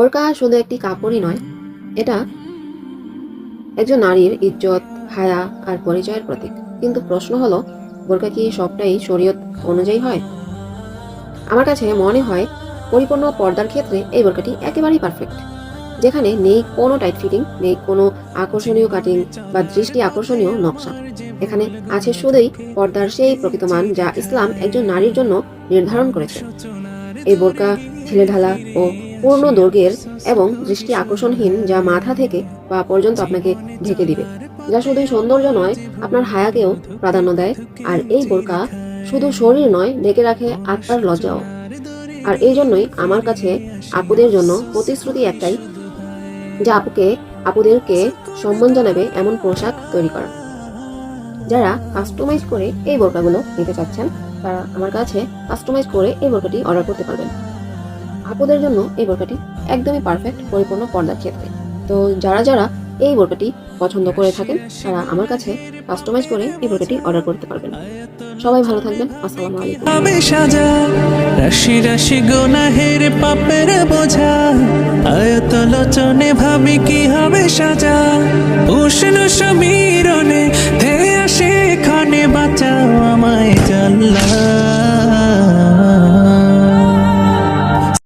বোরকা শুধু একটি কাপড়ই নয়, এটা একজন নারীর ইজ্জত, হায়া আর পরিচয়ের প্রতীক। কিন্তু প্রশ্ন হলো, বোরকা কি সবটাই শরীয়ত অনুযায়ী হয়? আমার কাছে মনে হয়, পরিপূর্ণ পর্দার ক্ষেত্রে এই বোরকাটি একেবারেই পারফেক্ট যেখানে নেই কোনো টাইট ফিটিং নেই কোনো আকর্ষণীয় কাটিং বা দৃষ্টি আকর্ষণীয় নকশা। এখানে আছে শুধুই পর্দার সেই প্রকৃত মান যা ইসলাম একজন নারীর জন্য নির্ধারণ করেছে। এই বোরকা, ঢিলেঢালা ও পূর্ণ দৈর্ঘ্যের এবং দৃষ্টি আকর্ষণহীন যা মাথা থেকে পা পর্যন্ত আপনাকে ঢেকে দিবে। যা শুধুই সৌন্দর্য নয়, আপনার হায়াকেও প্রাধান্য দেয়। আর এই বোরকা শুধু শরীর নয়, ঢেকে রাখে আত্মার লজ্জাও। আর এই জন্যই আমার কাছে আপুদের জন্য প্রতিশ্রুতি একটাই, যা আপুকে, আপুদেরকে সম্মান জানাবে এমন পোশাক তৈরি করা। যারা কাস্টমাইজ করে এই বোরকাগুলো নিতে চাচ্ছেন, তারা আমার কাছে কাস্টমাইজ করে এই বোরকাটি অর্ডার করতে পারবেন। আপুদের জন্য এই বোরকাটি একদমই পারফেক্ট পরিপূর্ণ পর্দার ক্ষেত্রে। তো যারা যারা এই বোরকাটি পছন্দ করে থাকেন, তারা আমার কাছে কাস্টমাইজ করে এই বোরকাটি অর্ডার করতে পারবেন। সবাই ভালো থাকবেন, আসসালামু আলাইকুম। রাশি রাশি গোনাহের পাপের বোঝা, আয়ত লোচনে ভাবি কি হবে সাজা, উষ্ণ সমীরণে